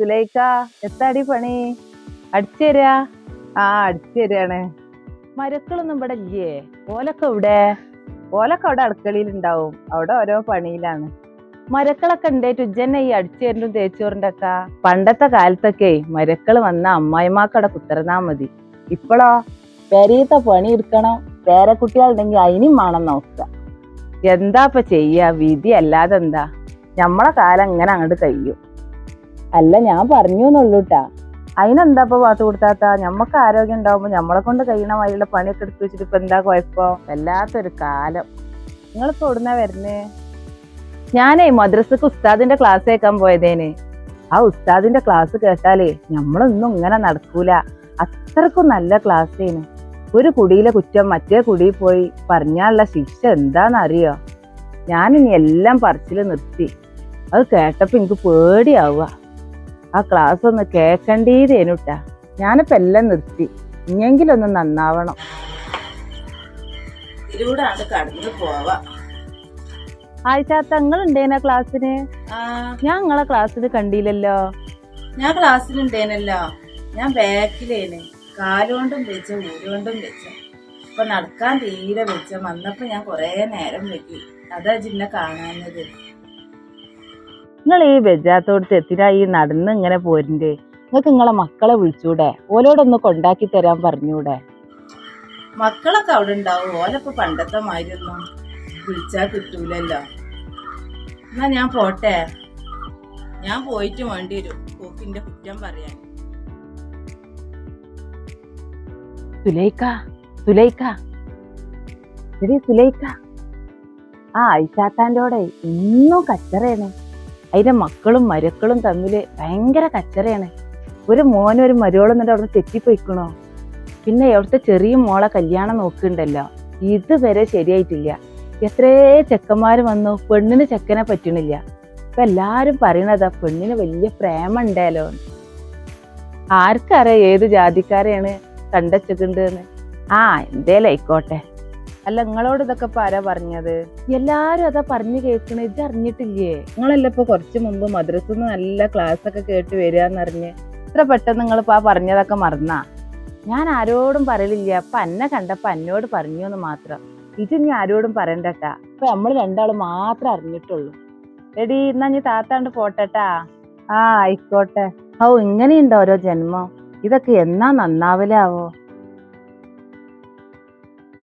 സുലൈക്ക എത്താടി പണി? അടിച്ചു തരാ. ആ അടിച്ചു തരാണ്. മരക്കളൊന്നും ഇവിടെ ഇല്ലേ? ഓലൊക്കെ ഇവിടെ ഓലൊക്കെ അവിടെ അടുക്കളയിൽ ഉണ്ടാവും അവിടെ ഓരോ പണിയിലാണ്. മരക്കളൊക്കെ ഉണ്ടായിട്ട് ഉജ്ജന്നെ ഈ അടിച്ചു തരലും തേച്ചോറിന്റെ ഒക്കെ. പണ്ടത്തെ കാലത്തൊക്കെ മരക്കൾ വന്ന അമ്മായിമാക്കടെ കുത്തിറന്നാ മതി. ഇപ്പോഴോ പെരീത്തെ പണി എടുക്കണം. പേരക്കുട്ടികളുണ്ടെങ്കിൽ അതിനും വേണം നോക്കുക. എന്താ ഇപ്പൊ ചെയ്യാ? വിധി അല്ലാതെ എന്താ? നമ്മളെ കാലം ഇങ്ങനെ അങ്ങോട്ട് കഴിയും. അല്ല ഞാൻ പറഞ്ഞു എന്നുള്ളൂട്ടാ അതിനെന്താ ഇപ്പൊ പാത്ത് കൊടുത്താത്ത? ഞമ്മക്ക് ആരോഗ്യം ഉണ്ടാവുമ്പോ ഞമ്മളെ കൊണ്ട് കഴിയണ മാതിരിയുള്ള പണിയൊക്കെ എടുത്തു വെച്ചിട്ട് ഇപ്പൊ എന്താ കുഴപ്പം? വല്ലാത്തൊരു കാലം. നിങ്ങളിപ്പോ എവിടുന്നാ വരുന്നേ? ഞാനേ മദ്രസക്ക് ഉസ്താദിന്റെ ക്ലാസ് കേൾക്കാൻ പോയതേന്. ആ ഉസ്താദിന്റെ ക്ലാസ് കേട്ടാലേ നമ്മളൊന്നും ഇങ്ങനെ നടക്കൂല. അത്രക്കും നല്ല ക്ലാസ് ചെയ്യുന്നു ഒരു കുടിയിലെ കുറ്റം മറ്റേ കുടിയിൽ പോയി പറഞ്ഞാലുള്ള ശിക്ഷ എന്താണെന്നറിയോ ഞാനിനി എല്ലാം പറച്ചിൽ നിർത്തി. അത് കേട്ടപ്പോ എനിക്ക് പേടിയാവുക. ആ ക്ലാസ് ഒന്ന് കേക്കണ്ടീതേനുട്ടാ ഞാനിപ്പോ എല്ലാം നിർത്തി. ഇനിയെങ്കിലൊന്ന് നന്നാവണം. ഇതിലൂടെ ആണ് കടന്നു പോവാ. ആഴ്ചാത്ത നിങ്ങൾ ഉണ്ടേന ക്ലാസ്സിന്? ഞാൻ നിങ്ങളെ ക്ലാസ്സിന് കണ്ടില്ലല്ലോ. ഞാൻ ക്ലാസ്സിലുണ്ടേനല്ലോ. ഞാൻ ബാക്കിലേന്. കാലുകൊണ്ടും വെച്ച ഊരുകൊണ്ടും വെച്ച. ഇപ്പൊ നടക്കാൻ തീരെ വെച്ച. വന്നപ്പോ ഞാൻ കൊറേ നേരം വെക്കി അതാ ജില്ല കാണാഞ്ഞത്. നിങ്ങൾ ഈ വെജാത്തോടത്ത് എത്തിനാ ഈ നടന്ന് ഇങ്ങനെ പോരിന്റെ നിങ്ങൾക്ക് നിങ്ങളെ മക്കളെ വിളിച്ചൂടെ? ഓലോടൊന്ന് കൊണ്ടാക്കി തരാൻ പറഞ്ഞൂടെ? മക്കളൊക്കെ അവിടെ ഉണ്ടാവും. ഓലൊക്കെ പണ്ടത്തെ മാതിരിയൊന്നും വിളിച്ചാൽ കിട്ടൂലല്ലോ. എന്നാ ഞാൻ പോട്ടെ. ഞാൻ പോയിട്ട് വേണ്ടി വരും. കോക്കിന്റെ കുറ്റം പറയാൻ. സുലൈക്ക സുലൈക്ക. എടി സുലൈക്ക. ആ ഐഷാത്താന്റെോടെ ഇന്നും കച്ചറയാണ്. അതിന്റെ മക്കളും മരുക്കളും തമ്മിൽ ഭയങ്കര കച്ചറയാണ്. ഒരു മോനും ഒരു മരുവളും എന്നിട്ട് അവിടെ തെറ്റിപ്പോയിക്കണോ? പിന്നെ അവിടുത്തെ ചെറിയ മോളെ കല്യാണം നോക്കുന്നുണ്ടല്ലോ. ഇതുവരെ ശരിയായിട്ടില്ല. എത്രേ ചെക്കന്മാർ വന്നു പെണ്ണിന് ചെക്കനെ പറ്റണില്ല. ഇപ്പൊ എല്ലാരും പറയണതാ പെണ്ണിന് വലിയ പ്രേമ ഉണ്ടല്ലോ ആർക്കറിയാം ഏത് ജാതിക്കാരെയാണ് കണ്ടച്ചിട്ടുണ്ട് ആ എന്തേലും ആയിക്കോട്ടെ. അല്ല നിങ്ങളോട് ഇതൊക്കെ ഇപ്പൊ ആരാ പറഞ്ഞത്? എല്ലാരും അതാ പറഞ്ഞു കേൾക്കണ ഇത് അറിഞ്ഞിട്ടില്ലേ? നിങ്ങളല്ല ഇപ്പൊ കുറച്ച് മുമ്പ് മദ്രസന്ന് നല്ല ക്ലാസ് ഒക്കെ കേട്ട് വരികയെന്നറിഞ്ഞ് ഇത്ര പെട്ടെന്ന് നിങ്ങൾ ഇപ്പൊ ആ പറഞ്ഞതൊക്കെ മറന്നാ? ഞാൻ ആരോടും പറയലില്ല. അപ്പൊ അന്നെ കണ്ടപ്പോ എന്നോട് പറഞ്ഞു എന്ന് മാത്രം. ഇത് ഇനി ആരോടും പറയണ്ടട്ടാ? ഇപ്പൊ നമ്മൾ രണ്ടാളും മാത്രം അറിഞ്ഞിട്ടുള്ളൂ. എടി എന്നാ നീ താത്താണ്ട് പോട്ടെട്ടാ? ആ ആയിക്കോട്ടെ. ഓ ഇങ്ങനെയുണ്ടോ ഓരോ ജന്മം? ഇതൊക്കെ എന്നാ നന്നാവലാവോ?